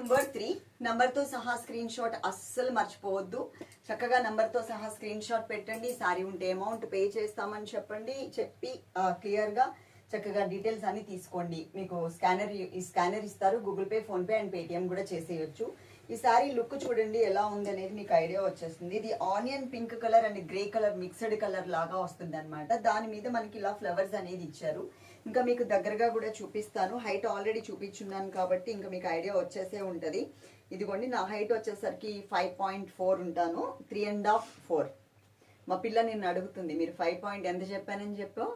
Number three నంబర్తో సహా screen shot అస్సలు మర్చిపోవద్దు. చక్కగా నంబర్తో సహా స్క్రీన్ షాట్ పెట్టండి. సారీ ఉంటే అమౌంట్ పే చేస్తామని చెప్పండి. చెప్పి క్లియర్గా చక్కగా డీటెయిల్స్ అన్ని తీసుకోండి. మీకు స్కానర్ ఈ స్కానర్ ఇస్తారు. Google Pay PhonePe and Paytm కూడా చేసేయొచ్చు. ఈ సారీ లుక్ చూడండి ఎలా ఉంది అనేది మీకు ఐడియా వచ్చేస్తుంది. ఇది onion pink colour and grey colour mixed colour లాగా వస్తుంది అనమాట దాని మీద మనకి ఇలా ఫ్లవర్స్ అనేది ఇచ్చారు. ఇంకా మీకు దగ్గరగా కూడా చూపిస్తాను. హైట్ ఆల్రెడీ చూపించున్నాను కాబట్టి ఇంకా మీకు ఐడియా వచ్చేసే ఉంటుంది. ఇదిగోండి నా హైట్ వచ్చేసరికి ఫైవ్ పాయింట్ ఫోర్ ఉంటాను. Three and half four. మా పిల్ల నిన్ను అడుగుతుంది మీరు ఫైవ్ పాయింట్ ఎంత చెప్పానని చెప్పావు?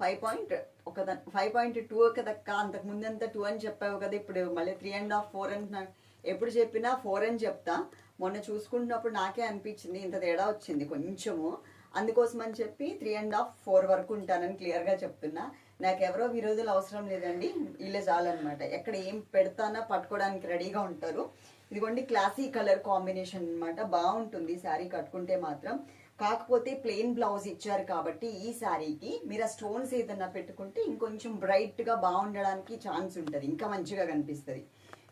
ఫైవ్ పాయింట్ ఒక ఫైవ్ పాయింట్ టూ కదక్క అంతకు ముందంతా టూ అని చెప్పావు కదా ఇప్పుడు మళ్ళీ త్రీ అండ్ హాఫ్ ఫోర్ అంటున్నాను ఎప్పుడు చెప్పినా ఫోర్ అని చెప్తా. మొన్న చూసుకుంటున్నప్పుడు నాకే అనిపించింది ఇంత తేడా వచ్చింది కొంచెము. అందుకోసం అని చెప్పి త్రీ అండ్ హాఫ్ ఫోర్ వరకు ఉంటానని క్లియర్గా చెప్తున్నా. నాకు ఎవరో విరోధులు అవసరం లేదండి వీళ్ళే చాలన్నమాట. ఎక్కడ ఏం పెడతానా పట్టుకోవడానికి రెడీగా ఉంటారు. ఇదిగోండి క్లాసీ కలర్ కాంబినేషన్ అన్నమాట. బాగుంటుంది శారీ కట్టుకుంటే మాత్రం. కాకపోతే ప్లెయిన్ బ్లౌజ్ ఇచ్చారు కాబట్టి ఈ శారీకి మీరు ఆ స్టోన్స్ ఏదన్నా పెట్టుకుంటే ఇంకొంచెం బ్రైట్గా బాగుండడానికి ఛాన్స్ ఉంటుంది. ఇంకా మంచిగా కనిపిస్తుంది.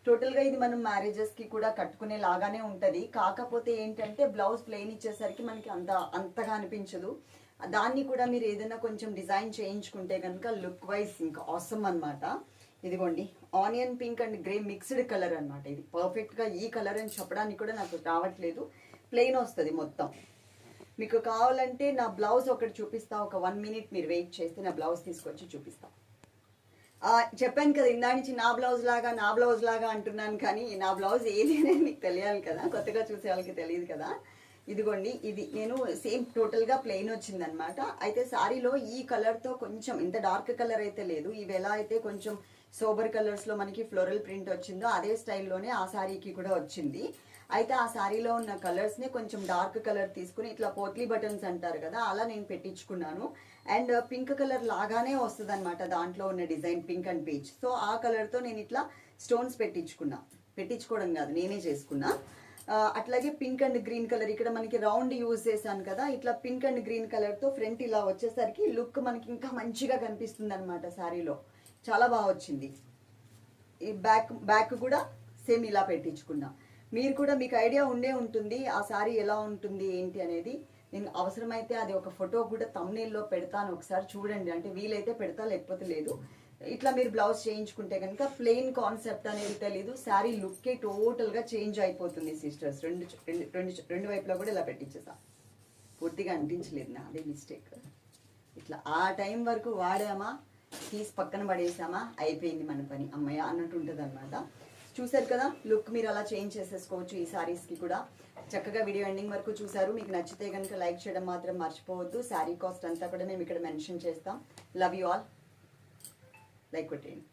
టోటల్గా ఇది మనం మ్యారేజెస్కి కూడా కట్టుకునే లాగానే ఉంటది. కాకపోతే ఏంటంటే బ్లౌజ్ ప్లెయిన్ ఇచ్చేసరికి మనకి అంత అంతగా అనిపించదు. దాన్ని కూడా మీరు ఏదైనా కొంచెం డిజైన్ చేయించుకుంటే కనుక లుక్ వైజ్ ఇంకా అవసరం అన్నమాట. ఇదిగోండి onion pink and grey mixed colour అన్నమాట ఇది. పర్ఫెక్ట్గా ఈ కలర్ అని చెప్పడానికి కూడా నాకు రావట్లేదు. ప్లెయిన్ వస్తుంది మొత్తం. మీకు కావాలంటే నా బ్లౌజ్ ఒకటి చూపిస్తా. ఒక వన్ మినిట్ మీరు వెయిట్ చేస్తే నా బ్లౌజ్ తీసుకొచ్చి చూపిస్తా. చెప్పాను కదా ఇందా నుంచి నా బ్లౌజ్ లాగా నా బ్లౌజ్ లాగా అంటున్నాను కానీ నా బ్లౌజ్ ఏది అనేది మీకు తెలియాలి కదా కొత్తగా చూసే వాళ్ళకి తెలియదు కదా. ఇదిగోండి ఇది నేను సేమ్ టోటల్గా ప్లెయిన్ వచ్చిందనమాట అయితే శారీలో ఈ కలర్తో కొంచెం ఇంత డార్క్ కలర్ అయితే లేదు. ఇవి ఎలా అయితే కొంచెం సోబర్ కలర్స్లో మనకి ఫ్లోరల్ ప్రింట్ వచ్చిందో అదే స్టైల్లోనే ఆ శారీకి కూడా వచ్చింది. అయితే ఆ శారీలో ఉన్న కలర్స్ని కొంచెం డార్క్ కలర్ తీసుకుని ఇట్లా పోట్లీ బటన్స్ అంటారు కదా అలా నేను పెట్టించుకున్నాను. అండ్ పింక్ కలర్ లాగానే వస్తుంది అనమాట దాంట్లో ఉన్న design pink and peach so ఆ కలర్తో నేను ఇట్లా స్టోన్స్ పెట్టించుకున్నా. పెట్టించుకోవడం కాదు నేనే చేసుకున్నా. అట్లాగే పింక్ అండ్ గ్రీన్ కలర్. ఇక్కడ మనకి రౌండ్ యూజ్ చేశాను కదా ఇట్లా పింక్ అండ్ గ్రీన్ కలర్తో ఫ్రంట్ ఇలా వచ్చేసరికి లుక్ మనకి ఇంకా మంచిగా కనిపిస్తుంది అనమాట శారీలో. చాలా బాగా వచ్చింది. ఈ బ్యాక్ బ్యాక్ కూడా సేమ్ ఇలా పెట్టించుకున్నా. మీరు కూడా మీకు ఐడియా ఉండే ఉంటుంది ఆ శారీ ఎలా ఉంటుంది ఏంటి అనేది. నేను అవసరమైతే అది ఒక ఫోటో కూడా తమ్నేల్లో పెడతాను ఒకసారి చూడండి. అంటే వీలైతే పెడతా లేకపోతే లేదు. ఇట్లా మీరు బ్లౌజ్ చేయించుకుంటే కనుక ప్లెయిన్ కాన్సెప్ట్ అనేది తెలీదు. శారీ లుక్కే టోటల్గా చేంజ్ అయిపోతుంది సిస్టర్స్ రెండు రెండు రెండు రెండు వైపులా కూడా ఇలా పెట్టించేసా. పూర్తిగా అంటించలేదు నా అదే మిస్టేక్ ఇట్లా ఆ టైం వరకు వాడామా? తీసి పక్కన పడేసామా? అయిపోయింది మన పని. అమ్మయ్య అన్నట్టు ఉంటుంది అనమాట చూసారు కదా లుక్ మీరు అలా చేంజ్ చేసేసుకోవచ్చు ఈ శారీస్కి కూడా. చక్కగా వీడియో ఎండింగ్ వరకు చూసారు మీకు నచ్చితే కనుక లైక్ చేయడం మాత్రం మర్చిపోవద్దు. శారీ కాస్ట్ అంతా కూడా మేము ఇక్కడ మెన్షన్ చేస్తాం. లవ్ యూ ఆల్ లైక్ కొట్టేయండి